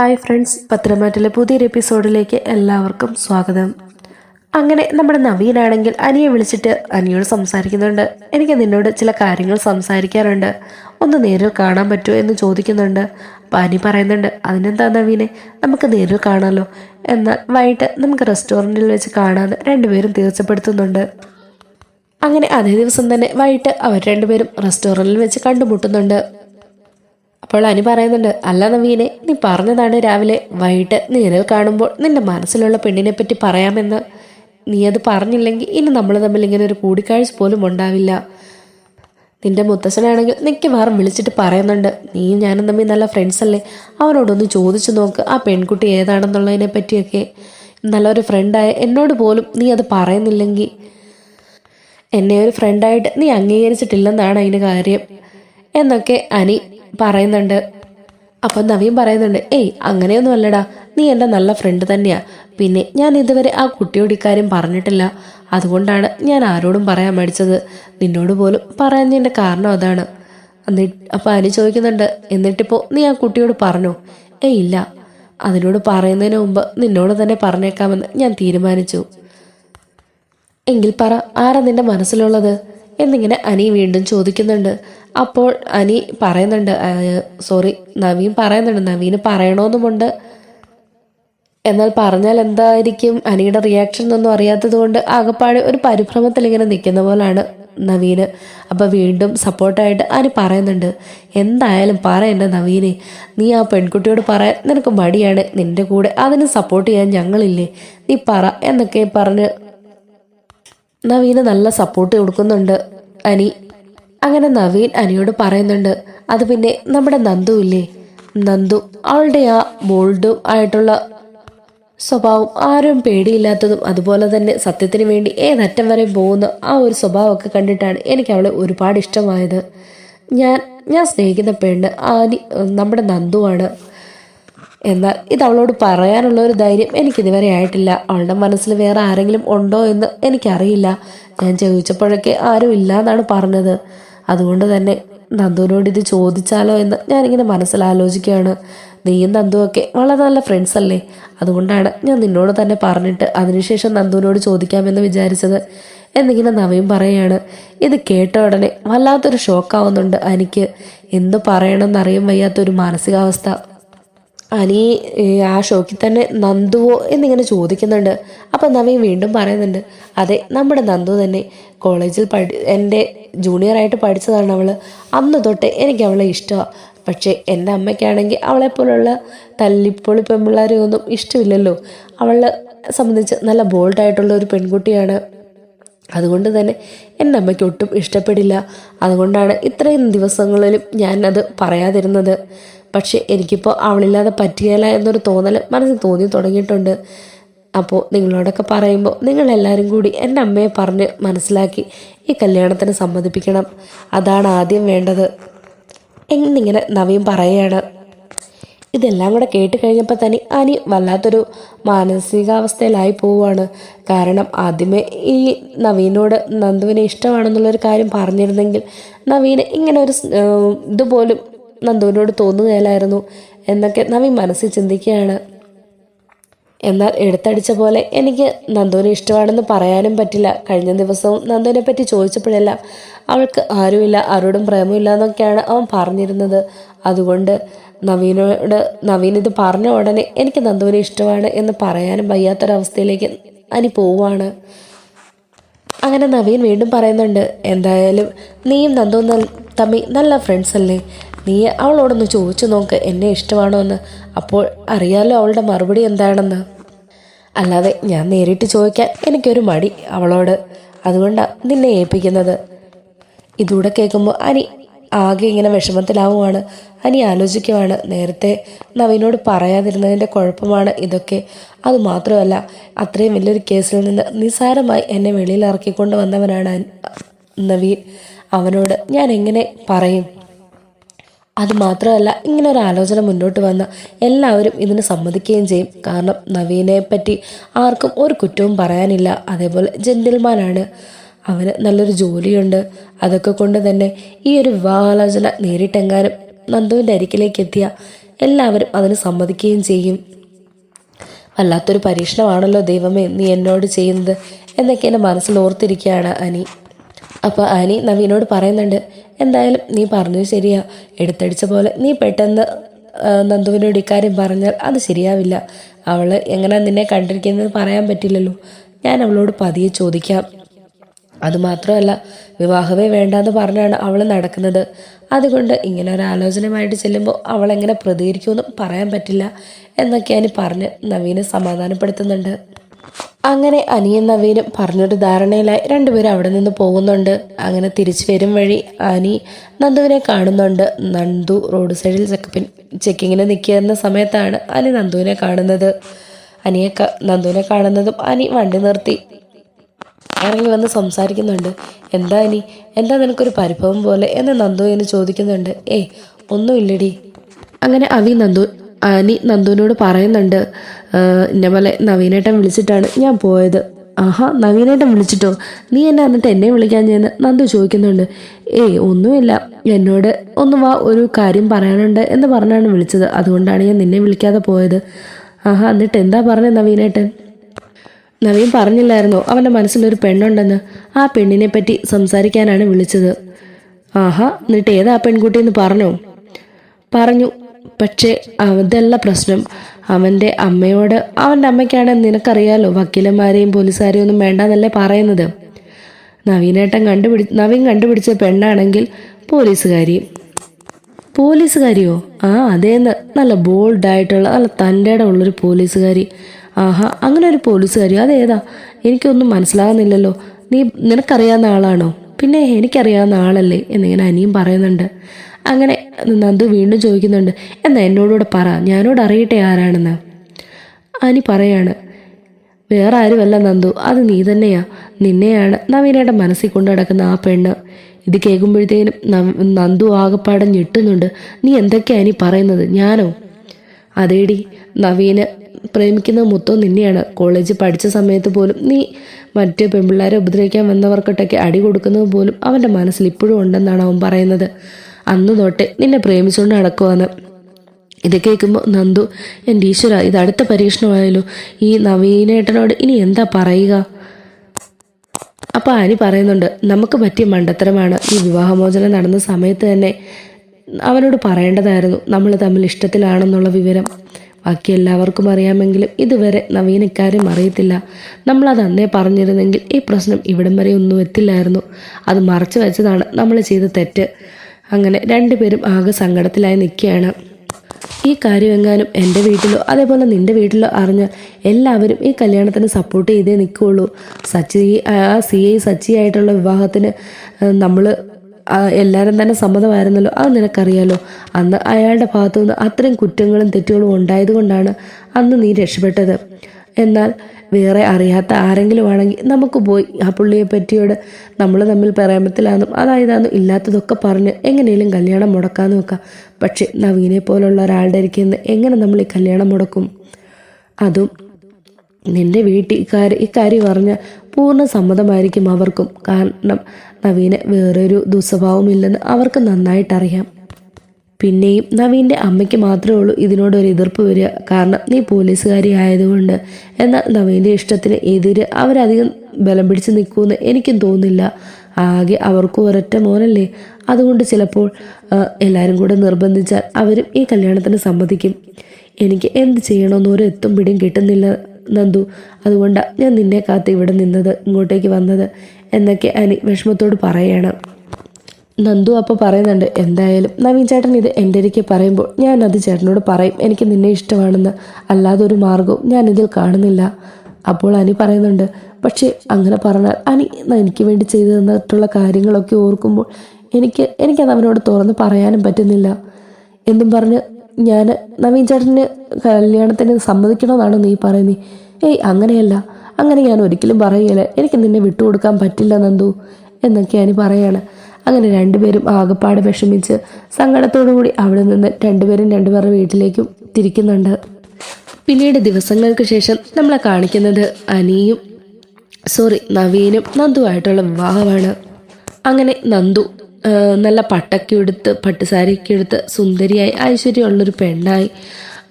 Hi friends പത്രമാറ്റിലെ പുതിയൊരു എപ്പിസോഡിലേക്ക് എല്ലാവർക്കും സ്വാഗതം. അങ്ങനെ നമ്മുടെ നവീനാണെങ്കിൽ അനിയെ വിളിച്ചിട്ട് അനിയോട് സംസാരിക്കുന്നുണ്ട്. എനിക്ക് നിന്നോട് ചില കാര്യങ്ങൾ സംസാരിക്കാറുണ്ട്. ഒന്ന് നേരിൽ കാണാൻ പറ്റുമോ എന്ന് ചോദിക്കുന്നുണ്ട്. അപ്പം അനി പറയുന്നുണ്ട് അതിനെന്താ നവീനെ നമുക്ക് നേരിൽ കാണാമല്ലോ എന്നാൽ വൈകിട്ട് നമുക്ക് റെസ്റ്റോറന്റിൽ വെച്ച് കാണാമെന്ന് രണ്ടുപേരും തീർച്ചപ്പെടുത്തുന്നുണ്ട്. അങ്ങനെ അതേ ദിവസം തന്നെ വൈകിട്ട് അവർ രണ്ടുപേരും റെസ്റ്റോറന്റിൽ വെച്ച് കണ്ടുമുട്ടുന്നുണ്ട്. അപ്പോൾ അനു പറയുന്നുണ്ട് അല്ല നവീനെ നീ പറഞ്ഞതാണ് രാവിലെ വൈകിട്ട് നേരിൽ കാണുമ്പോൾ നിന്റെ മനസ്സിലുള്ള പെണ്ണിനെ പറ്റി പറയാമെന്ന്. നീ അത് പറഞ്ഞില്ലെങ്കിൽ ഇനി നമ്മൾ തമ്മിൽ ഇങ്ങനെ ഒരു കൂടിക്കാഴ്ച പോലും ഉണ്ടാവില്ല. നിന്റെ മുത്തശ്ശനാണെങ്കിൽ മിക്കവാറും വിളിച്ചിട്ട് പറയുന്നുണ്ട് നീയും ഞാനും തമ്മിൽ നല്ല ഫ്രണ്ട്സ് അല്ലേ? അവനോടൊന്ന് ചോദിച്ചു നോക്ക് ആ പെൺകുട്ടി ഏതാണെന്നുള്ളതിനെ പറ്റിയൊക്കെ. നല്ലൊരു ഫ്രണ്ടായ എന്നോട് പോലും നീ അത് പറയുന്നില്ലെങ്കിൽ. എന്നെ ഒരു ഫ്രണ്ടായിട്ട് നീ അംഗീകരിച്ചിട്ടില്ലെന്നാണ് അതിന് കാര്യം. എന്നൊക്കെ അനി പറയുന്നുണ്ട്. അപ്പം നവീൻ പറയുന്നുണ്ട് ഏയ് അങ്ങനെയൊന്നും അല്ലടാ. നീ എന്റെ നല്ല ഫ്രണ്ട് തന്നെയാ. പിന്നെ ഞാൻ ഇതുവരെ ആ കുട്ടിയോട് ഇക്കാര്യം പറഞ്ഞിട്ടില്ല. അതുകൊണ്ടാണ് ഞാൻ ആരോടും പറയാൻ മടിച്ചത്. നിന്നോട് പോലും പറയാഞ്ഞതിന്റെ കാരണം അതാണ്. എന്നിട്ട് അപ്പം അനു ചോദിക്കുന്നുണ്ട് എന്നിട്ടിപ്പോൾ നീ ആ കുട്ടിയോട് പറഞ്ഞോ? ഏയ് ഇല്ല. അതിനോട് പറയുന്നതിന് മുമ്പ് നിന്നോട് തന്നെ പറഞ്ഞേക്കാമെന്ന് ഞാൻ തീരുമാനിച്ചു. എങ്കിൽ പറ ആരാ നിന്റെ മനസ്സിലുള്ളത്? എന്നിങ്ങനെ അനി വീണ്ടും ചോദിക്കുന്നുണ്ട്. അപ്പോൾ അനി പറയുന്നുണ്ട് സോറി നവീൻ പറയുന്നുണ്ട് നവീന് പറയണമെന്നുമുണ്ട് എന്നാൽ പറഞ്ഞാൽ എന്തായിരിക്കും? അനിയുടെ റിയാക്ഷൻ എന്നൊന്നും അറിയാത്തത് കൊണ്ട് ആകപ്പാടെ ഒരു പരിഭ്രമത്തിൽ ഇങ്ങനെ നിൽക്കുന്ന പോലാണ് നവീന്. അപ്പം വീണ്ടും സപ്പോർട്ടായിട്ട് അനി പറയുന്നുണ്ട് എന്തായാലും പറ എന്റെ നവീനെ. നീ ആ പെൺകുട്ടിയോട് പറയാൻ നിനക്ക് മടിയാണ്. നിന്റെ കൂടെ അതിന് സപ്പോർട്ട് ചെയ്യാൻ ഞങ്ങളില്ലേ. നീ പറ എന്നൊക്കെ പറഞ്ഞ് നവീന് നല്ല സപ്പോർട്ട് കൊടുക്കുന്നുണ്ട് അനി. അങ്ങനെ നവീൻ അനിയോട് പറയുന്നുണ്ട് അത് പിന്നെ നമ്മുടെ നന്ദു ഇല്ലേ? നന്ദു അവളുടെ ആ ബോൾഡും ആയിട്ടുള്ള സ്വഭാവം ആരും പേടിയില്ലാത്തതും അതുപോലെ തന്നെ സത്യത്തിന് വേണ്ടി ഏതറ്റം വരെ പോകുന്ന ആ ഒരു സ്വഭാവമൊക്കെ കണ്ടിട്ടാണ് എനിക്ക് അവളെ ഒരുപാട് ഇഷ്ടമായത്. ഞാൻ ഞാൻ സ്നേഹിക്കുന്ന പെണ്ണ് ആനി നമ്മുടെ നന്ദുവാണ് എന്നാൽ ഇത് അവളോട് പറയാനുള്ള ഒരു ധൈര്യം എനിക്കിതുവരെ ആയിട്ടില്ല. അവളുടെ മനസ്സിൽ വേറെ ആരെങ്കിലും ഉണ്ടോ എന്ന് എനിക്കറിയില്ല. ഞാൻ ചോദിച്ചപ്പോഴൊക്കെ ആരും ഇല്ല എന്നാണ് പറഞ്ഞത്. അതുകൊണ്ട് തന്നെ നന്ദുവിനോട് ഇത് ചോദിച്ചാലോ എന്ന് ഞാനിങ്ങനെ മനസ്സിലാലോചിക്കുകയാണ്. നീയും നന്ദുവൊക്കെ വളരെ നല്ല ഫ്രണ്ട്സ് അല്ലേ? അതുകൊണ്ടാണ് ഞാൻ നിന്നോട് തന്നെ പറഞ്ഞിട്ട് അതിനുശേഷം നന്ദുവിനോട് ചോദിക്കാമെന്ന് വിചാരിച്ചത്. എന്നിങ്ങനെ നവയും പറയാണ് ഇത് കേട്ട ഉടനെ വല്ലാത്തൊരു ഷോക്കാവുന്നുണ്ട് എനിക്ക് എന്ത് പറയണമെന്നറിയാൻ വയ്യാത്തൊരു മാനസികാവസ്ഥ. അനി ആ ഷോക്കിൽ തന്നെ നന്ദുവോ എന്നിങ്ങനെ ചോദിക്കുന്നുണ്ട്. അപ്പം നവീൻ വീണ്ടും പറയുന്നുണ്ട് അതെ നമ്മുടെ നന്ദു തന്നെ കോളേജിൽ പഠി എന്റെ ജൂനിയറായിട്ട് പഠിച്ചതാണ് അവൾ അന്ന് തൊട്ട് എനിക്ക് അവളെ ഇഷ്ടമാണ് പക്ഷേ എന്റെ അമ്മയ്ക്കാണെങ്കിൽ അവളെപ്പോലുള്ള തല്ലിപ്പൊളി പെൺപിള്ളേരെ ഒന്നും ഇഷ്ടമില്ലല്ലോ. അവളെ സംബന്ധിച്ച് നല്ല ബോൾഡായിട്ടുള്ള ഒരു പെൺകുട്ടിയാണ്. അതുകൊണ്ട് തന്നെ എന്റെ അമ്മയ്ക്ക് ഒട്ടും ഇഷ്ടപ്പെടില്ല. അതുകൊണ്ടാണ് ഇത്രയും ദിവസങ്ങളിലും ഞാനത് പറയാതിരുന്നത്. പക്ഷേ എനിക്കിപ്പോൾ അവളില്ലാതെ പറ്റിയല്ല എന്നൊരു തോന്നൽ മനസ്സിൽ തോന്നി തുടങ്ങിയിട്ടുണ്ട്. അപ്പോൾ നിങ്ങളോടൊക്കെ പറയുമ്പോൾ നിങ്ങളെല്ലാവരും കൂടി എന്റെ അമ്മയെ പറഞ്ഞ് മനസ്സിലാക്കി ഈ കല്യാണത്തിന് സമ്മതിപ്പിക്കണം. അതാണ് ആദ്യം വേണ്ടത്. എന്നിങ്ങനെ നവീൻ പറയുകയാണ്. ഇതെല്ലാം കൂടെ കേട്ട് കഴിഞ്ഞപ്പോൾ തന്നെ അനി വല്ലാത്തൊരു മാനസികാവസ്ഥയിലായി പോവുകയാണ് കാരണം ആദ്യമേ ഈ നവീനോട് നന്ദുവിനെ ഇഷ്ടമാണെന്നുള്ളൊരു കാര്യം പറഞ്ഞിരുന്നെങ്കിൽ നവീന് ഇങ്ങനെ ഒരു ഇതുപോലും നന്ദുവിനോട് തോന്നുകയില്ലായിരുന്നു എന്നൊക്കെ നവി മനസ്സിൽ ചിന്തിക്കുകയാണ്. എന്നാൽ എടുത്തടിച്ച പോലെ എനിക്ക് നന്ദുവിനെ ഇഷ്ടമാണെന്ന് പറയാനും പറ്റില്ല. കഴിഞ്ഞ ദിവസവും നന്ദുവിനെ പറ്റി ചോദിച്ചപ്പോഴെല്ലാം അവൾക്ക് ആരുമില്ല ആരോടും പ്രേമമില്ല എന്നൊക്കെയാണ് അവൻ പറഞ്ഞിരുന്നത്. അതുകൊണ്ട് നവീനോട് നവീൻ ഇത് പറഞ്ഞ ഉടനെ എനിക്ക് നന്ദുവിനെ ഇഷ്ടമാണ് എന്ന് പറയാനും വയ്യാത്തൊരവസ്ഥയിലേക്ക് അനി പോവാണ് അങ്ങനെ നവീൻ വീണ്ടും പറയുന്നുണ്ട് എന്തായാലും നീയും നന്ദുവും തമ്മി നല്ല ഫ്രണ്ട്സ് അല്ലേ? നീ അവളോടൊന്ന് ചോദിച്ചു നോക്ക് എന്നെ ഇഷ്ടമാണോ എന്ന് അപ്പോൾ അറിയാലോ അവളുടെ മറുപടി എന്താണെന്ന്. അല്ലാതെ ഞാൻ നേരിട്ട് ചോദിക്കാൻ എനിക്കൊരു മടി അവളോട്. അതുകൊണ്ടാണ് നിന്നെ ഏൽപ്പിക്കുന്നത്. ഇതൂടെ കേൾക്കുമ്പോൾ അനി ആകെ ഇങ്ങനെ വിഷമത്തിലാവുകയാണ് അനി ആലോചിക്കുവാണ്. നേരത്തെ നവീനോട് പറയാതിരുന്നതിന്റെ കുഴപ്പമാണ് ഇതൊക്കെ. അതുമാത്രമല്ല അത്രയും വലിയൊരു കേസിൽ നിന്ന് നിസ്സാരമായി എന്നെ വെളിയിൽ ഇറക്കിക്കൊണ്ട് വന്നവനാണ് നവീൻ. അവനോട് ഞാൻ എങ്ങനെ പറയും? അത് മാത്രമല്ല ഇങ്ങനെ ഒരു ആലോചന മുന്നോട്ട് വന്ന എല്ലാവരും ഇതിന് സമ്മതിക്കുകയും ചെയ്യും. കാരണം നവീനെ പറ്റി ആർക്കും ഒരു കുറ്റവും പറയാനില്ല. അതേപോലെ ജെന്റിൽമാനാണ്. അവന് നല്ലൊരു ജോലിയുണ്ട്. അതൊക്കെ കൊണ്ട് തന്നെ ഈ ഒരു വിവാഹാലോചന നേരിട്ടെങ്ങാനും നന്ദുവിന്റെ അരികിലേക്ക് എത്തിയ എല്ലാവരും അതിന് സമ്മതിക്കുകയും ചെയ്യും. വല്ലാത്തൊരു പരീക്ഷണമാണല്ലോ ദൈവമേ നീ എന്നോട് ചെയ്യുന്നത് എന്നൊക്കെ എന്റെ മനസ്സിൽ ഓർത്തിരിക്കുകയാണ് അനി. അപ്പോൾ ആനി നവീനോട് പറയുന്നുണ്ട് എന്തായാലും നീ പറഞ്ഞത് ശരിയാ. എടുത്തടിച്ച പോലെ നീ പെട്ടെന്ന് നന്ദുവിനോട് ഇക്കാര്യം പറഞ്ഞാൽ അത് ശരിയാവില്ല. അവൾ എങ്ങനെ നിന്നെ കണ്ടിരിക്കുന്നത് പറയാൻ പറ്റില്ലല്ലോ. ഞാൻ അവളോട് പതിയെ ചോദിക്കാം. അതുമാത്രമല്ല വിവാഹമേ വേണ്ടെന്ന് പറഞ്ഞാണ് അവൾ നടക്കുന്നത്. അതുകൊണ്ട് ഇങ്ങനെ ഒരു ആലോചനയുമായിട്ട് ചെല്ലുമ്പോൾ അവൾ എങ്ങനെ പ്രതികരിക്കുമെന്നും പറയാൻ പറ്റില്ല എന്നൊക്കെയാണ് പറഞ്ഞ് നവീനെ സമാധാനപ്പെടുത്തുന്നുണ്ട്. അങ്ങനെ അനിയും നവീനും പറഞ്ഞൊരു ധാരണയിലായി രണ്ടുപേരും അവിടെ നിന്ന് പോകുന്നുണ്ട്. അങ്ങനെ തിരിച്ചു വരും വഴി അനി നന്ദുവിനെ കാണുന്നുണ്ട്. നന്ദു റോഡ് സൈഡിൽ ചെക്കപ്പിൻ ചെക്കിങ്ങിന് നിൽക്കുന്ന സമയത്താണ് അനി നന്ദുവിനെ കാണുന്നത്. അനിയെ നന്ദുവിനെ കാണുന്നതും അനി വണ്ടി നിർത്തി ഇറങ്ങി വന്ന് സംസാരിക്കുന്നുണ്ട്. എന്താ അനി? എന്താ നിനക്കൊരു പരിഭവം പോലെ? എന്ന് നന്ദു എന്ന് ചോദിക്കുന്നുണ്ട്. ഏ ഒന്നുമില്ലടി. അങ്ങനെ അവി നന്ദു അനി നന്ദുവിനോട് പറയുന്നുണ്ട് എന്നെ പോലെ നവീനേട്ടൻ വിളിച്ചിട്ടാണ് ഞാൻ പോയത്. ആഹാ നവീനേട്ടൻ വിളിച്ചിട്ടോ? നീ എന്നെ എന്നിട്ട് എന്നെ വിളിക്കാൻ ചെയ്യുന്ന നന്ദു ചോദിക്കുന്നുണ്ട്. ഏയ് ഒന്നുമില്ല. എന്നോട് ഒന്ന് വാ ഒരു കാര്യം പറയാനുണ്ട് എന്ന് പറഞ്ഞാണ് വിളിച്ചത്. അതുകൊണ്ടാണ് ഞാൻ നിന്നെ വിളിക്കാതെ പോയത്. ആഹാ എന്നിട്ട് എന്താ പറഞ്ഞത് നവീനേട്ടൻ? നവീൻ പറഞ്ഞില്ലായിരുന്നോ. അവന്റെ മനസ്സിലൊരു പെണ്ണുണ്ടെന്ന്. ആ പെണ്ണിനെ പറ്റി സംസാരിക്കാനാണ് വിളിച്ചത്. ആഹാ എന്നിട്ട് ഏതാ പെൺകുട്ടി എന്ന് പറഞ്ഞോ? പറഞ്ഞു. പക്ഷേ അതല്ല പ്രശ്നം അവന്റെ അമ്മയോട് അവന്റെ അമ്മയ്ക്കാണ് നിനക്കറിയാലോ വക്കീലന്മാരെയും പോലീസുകാരെയും ഒന്നും വേണ്ടെന്നല്ലേ പറയുന്നത്? നവീനേട്ടൻ കണ്ടുപിടി നവീൻ കണ്ടുപിടിച്ച പെണ്ണാണെങ്കിൽ പോലീസുകാരി. പോലീസുകാരിയോ? ആ അതേന്ന്. നല്ല ബോൾഡായിട്ടുള്ള നല്ല തന്റെ ഉള്ളൊരു പോലീസുകാരി. ആഹാ അങ്ങനെ ഒരു പോലീസുകാരി അതേതാ? എനിക്കൊന്നും മനസ്സിലാകുന്നില്ലല്ലോ നീ നിനക്കറിയാവുന്ന ആളാണോ? പിന്നെ എനിക്കറിയാവുന്ന ആളല്ലേ എന്നിങ്ങനെ അനിയും പറയുന്നുണ്ട്. അങ്ങനെ നന്ദു വീണ്ടും ചോദിക്കുന്നുണ്ട്. എന്നാ എന്നോടുകൂടെ പറ. ഞാനോട് അറിയട്ടെ ആരാണെന്ന്. അനി പറയാണ്. വേറെ ആരുമല്ല നന്ദു. അത് നീ തന്നെയാ. നിന്നെയാണ് നവീനയുടെ മനസ്സിൽ കൊണ്ടു നടക്കുന്ന ആ പെണ്ണ്. ഇത് കേൾക്കുമ്പോഴത്തേനും നന്ദു ആകപ്പാടെ ഞെട്ടുന്നുണ്ട്. നീ എന്തൊക്കെയാണ് ഇനി പറയുന്നത്? ഞാനോ? അതേടി. നവീന് പ്രേമിക്കുന്ന മൊത്തം നിന്നെയാണ്. കോളേജിൽ പഠിച്ച സമയത്ത് പോലും നീ മറ്റ് പെൺപിള്ളേരെ ഉപദ്രവിക്കാൻ വന്നവർക്കൊട്ടൊക്കെ അടി കൊടുക്കുന്നത് പോലും അവന്റെ മനസ്സിൽ ഇപ്പോഴും ഉണ്ടെന്നാണ് അവൻ പറയുന്നത്. അന്ന് തൊട്ട് നിന്നെ പ്രേമിച്ചുകൊണ്ട് നടക്കുവാന്ന്. ഇത് കേൾക്കുമ്പോൾ നന്ദു എന്റെ ഈശ്വര ഇത് അടുത്ത പരീക്ഷണമായാലോ ഈ നവീനേട്ടനോട് ഇനി എന്താ പറയുക? അപ്പോൾ ആനി പറയുന്നുണ്ട് നമുക്ക് പറ്റിയ മണ്ടത്തരമാണ് ഈ വിവാഹമോചനം നടന്ന സമയത്ത് തന്നെ അവനോട് പറയേണ്ടതായിരുന്നു. നമ്മൾ തമ്മിൽ ഇഷ്ടത്തിലാണെന്നുള്ള വിവരം. ബാക്കി എല്ലാവർക്കും അറിയാമെങ്കിലും ഇതുവരെ നവീൻ ഇക്കാര്യം അറിയത്തില്ല നമ്മളത് അന്നേ പറഞ്ഞിരുന്നെങ്കിൽ ഈ പ്രശ്നം ഇവിടം വരെ ഒന്നും എത്തില്ലായിരുന്നു. അത് മറച്ചു വെച്ചതാണ് നമ്മൾ ചെയ്ത തെറ്റ്. അങ്ങനെ രണ്ടുപേരും ആകെ സങ്കടത്തിലായി നിൽക്കുകയാണ്. ഈ കാര്യം എങ്ങാനും എന്റെ വീട്ടിലോ അതേപോലെ നിന്റെ വീട്ടിലോ അറിഞ്ഞാൽ എല്ലാവരും ഈ കല്യാണത്തിന് സപ്പോർട്ട് ചെയ്തേ നിൽക്കുകയുള്ളൂ. സച്ചി ആ സി ഐ സച്ചി ആയിട്ടുള്ള വിവാഹത്തിന് നമ്മൾ എല്ലാവരും തന്നെ സമ്മതമായിരുന്നല്ലോ. അത് നിനക്കറിയാലോ അന്ന് അയാളുടെ ഭാഗത്തുനിന്ന് അത്രയും കുറ്റങ്ങളും തെറ്റുകളും ഉണ്ടായതുകൊണ്ടാണ് അന്ന് നീ രക്ഷപ്പെട്ടത്. എന്നാൽ വേറെ അറിയാത്ത ആരെങ്കിലും ആണെങ്കിൽ നമുക്ക് പോയി ആ പുള്ളിയെ പറ്റിയോട് നമ്മൾ തമ്മിൽ പ്രേമത്തിലാണെന്നും അതായതാന്നും ഇല്ലാത്തതൊക്കെ പറഞ്ഞ് എങ്ങനെയും കല്യാണം മുടക്കാമെന്ന് നോക്കാം പക്ഷെ നവീനെ പോലുള്ള ഒരാളുടെ ഇരിക്കുന്ന എങ്ങനെ നമ്മൾ ഈ കല്യാണം മുടക്കും? അതും നിന്റെ വീട്ടിൽ ഇക്കാര്യം പറഞ്ഞ പൂർണ സമ്മതമായിരിക്കും അവർക്കും. കാരണം നവീനെ വേറൊരു ദുസ്വഭാവമില്ലെന്ന് അവർക്ക് നന്നായിട്ടറിയാം. പിന്നെയും നവീന്റെ അമ്മയ്ക്ക് മാത്രമേ ഉള്ളൂ ഇതിനോടൊരു എതിർപ്പ് വരിക. കാരണം നീ പോലീസുകാരി ആയതുകൊണ്ട്. എന്നാൽ നവീന്റെ ഇഷ്ടത്തിന് എതിര് അവരധികം ബലം പിടിച്ച് നിൽക്കുമെന്ന് എനിക്കും തോന്നുന്നില്ല. ആകെ അവർക്കും ഒരൊറ്റ മോനല്ലേ. അതുകൊണ്ട് ചിലപ്പോൾ എല്ലാവരും കൂടെ നിർബന്ധിച്ചാൽ അവരും ഈ കല്യാണത്തിന് സമ്മതിക്കും. എനിക്ക് എന്ത് ചെയ്യണമെന്ന് ഒരു എത്തും പിടിയും കിട്ടുന്നില്ല നന്ദു. അതുകൊണ്ടാണ് ഞാൻ നിന്നെ കാത്ത് ഇവിടെ നിന്നത് ഇങ്ങോട്ടേക്ക് വന്നത്. എന്നൊക്കെ അനി വിഷമത്തോട് പറയണം. നന്ദു അപ്പോൾ പറയുന്നുണ്ട് എന്തായാലും നവീൻ ചേട്ടൻ ഇത് എന്റെ ഇരിക്കെ പറയുമ്പോൾ ഞാൻ അത് ചേട്ടനോട് പറയും. എനിക്ക് നിന്നെ ഇഷ്ടമാണെന്ന്. അല്ലാതെ ഒരു മാർഗവും ഞാൻ ഇതിൽ കാണുന്നില്ല. അപ്പോൾ അനി പറയുന്നുണ്ട് പക്ഷേ അങ്ങനെ പറഞ്ഞാൽ അനി എനിക്ക് വേണ്ടി ചെയ്തു തന്നിട്ടുള്ള കാര്യങ്ങളൊക്കെ ഓർക്കുമ്പോൾ എനിക്ക് എനിക്കത് അവനോട് തുറന്ന് പറയാനും പറ്റുന്നില്ല. എന്നും പറഞ്ഞ് ഞാൻ നവീൻ ചേട്ടന് കല്യാണത്തിന് സമ്മതിക്കണമെന്നാണ് നീ പറയുന്നത് ഏയ് അങ്ങനെയല്ല. അങ്ങനെ ഞാൻ ഒരിക്കലും പറയുകയില്ല എനിക്ക് നിന്നെ വിട്ടുകൊടുക്കാൻ പറ്റില്ല നന്ദു എന്നൊക്കെ അനി പറയാണ്. അങ്ങനെ രണ്ടുപേരും ആകപ്പാട് വിഷമിച്ച് സങ്കടത്തോടു കൂടി അവിടെ നിന്ന് രണ്ടുപേരും രണ്ടുപേരുടെ വീട്ടിലേക്കും തിരിക്കുന്നുണ്ട്. പിന്നീട് ദിവസങ്ങൾക്ക് ശേഷം നമ്മളെ കാണിക്കുന്നത് അനിയും സോറി നവീനും നന്ദുവായിട്ടുള്ള വിവാഹമാണ്. അങ്ങനെ നന്ദു നല്ല പട്ടൊക്കെ എടുത്ത് പട്ടുസാരിയൊക്കെ എടുത്ത് സുന്ദരിയായി ഐശ്വര്യമുള്ളൊരു പെണ്ണായി.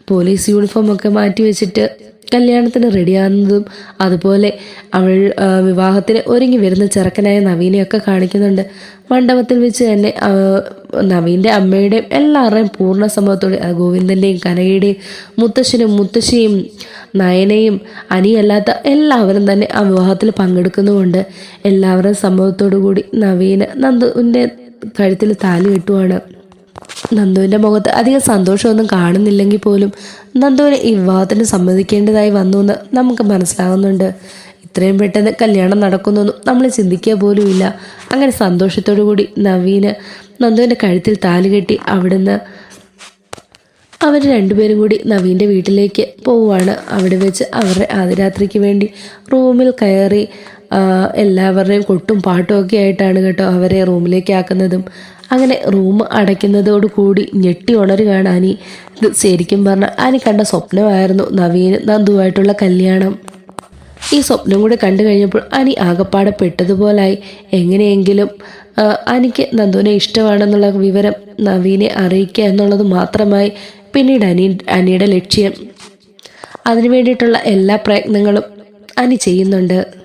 പോലീസ് യൂണിഫോം ഒക്കെ മാറ്റി വെച്ചിട്ട് കല്യാണത്തിന് റെഡിയാകുന്നതും അതുപോലെ അവൾ വിവാഹത്തിന് ഒരുങ്ങി വരുന്ന ചെറുക്കനായ നവീനെയൊക്കെ കാണിക്കുന്നുണ്ട്. മണ്ഡപത്തിൽ വെച്ച് തന്നെ നവീന്റെ അമ്മയുടെയും എല്ലാവരുടെയും പൂർണ സമ്മതത്തോടെ ആ, ഗോവിന്ദന്റെയും കനകയുടെയും മുത്തശ്ശനും മുത്തശ്ശിയും നയനയും അനിയല്ലാത്ത എല്ലാവരും തന്നെ ആ വിവാഹത്തിൽ പങ്കെടുക്കുന്നുമുണ്ട്. എല്ലാവരുടെയും സമ്മതത്തോടു കൂടി നവീന നന്ദുവിന്റെ കഴുത്തിൽ താലി കെട്ടുവാണ്. നന്ദുവിന്റെ മുഖത്ത് അധികം സന്തോഷമൊന്നും കാണുന്നില്ലെങ്കിൽ പോലും നന്ദുവിനെ ഈ വിവാഹത്തിന് സമ്മതിക്കേണ്ടതായി വന്നു എന്ന് നമുക്ക് മനസ്സിലാകുന്നുണ്ട്. ഇത്രയും പെട്ടെന്ന് കല്യാണം നടക്കുന്നൊന്നും നമ്മൾ ചിന്തിക്കുക പോലുമില്ല അങ്ങനെ സന്തോഷത്തോടു കൂടി നവീന് നന്ദുവിന്റെ കഴുത്തിൽ താൽ കെട്ടി അവിടുന്ന് അവർ രണ്ടുപേരും കൂടി നവീന്റെ വീട്ടിലേക്ക് പോവുകയാണ്. അവിടെ വെച്ച് അവരുടെ ആദ്യരാത്രിക്ക് വേണ്ടി റൂമിൽ കയറി എല്ലാവരുടെയും കൊട്ടും പാട്ടും ഒക്കെ ആയിട്ടാണ് കേട്ടോ അവരെ റൂമിലേക്ക് ആക്കുന്നതും. അങ്ങനെ റൂം അടയ്ക്കുന്നതോട് കൂടി ഞെട്ടി ഉണരുകയാണ് അനി ഇത് ശരിക്കും പറഞ്ഞാൽ അനി കണ്ട സ്വപ്നമായിരുന്നു നവീന് നന്ദുവായിട്ടുള്ള കല്യാണം. ഈ സ്വപ്നം കൂടി കണ്ടു കഴിഞ്ഞപ്പോൾ അനി ആകപ്പാടെ പെട്ടതുപോലായി. എങ്ങനെയെങ്കിലും അനിക്ക് നന്ദുവിനെ ഇഷ്ടമാണെന്നുള്ള വിവരം നവീനെ അറിയിക്കുക എന്നുള്ളത് മാത്രമായി പിന്നീട് അനി അനിയുടെ ലക്ഷ്യം. അതിനു വേണ്ടിയിട്ടുള്ള എല്ലാ പ്രയത്നങ്ങളും അനി ചെയ്യുന്നുണ്ട്.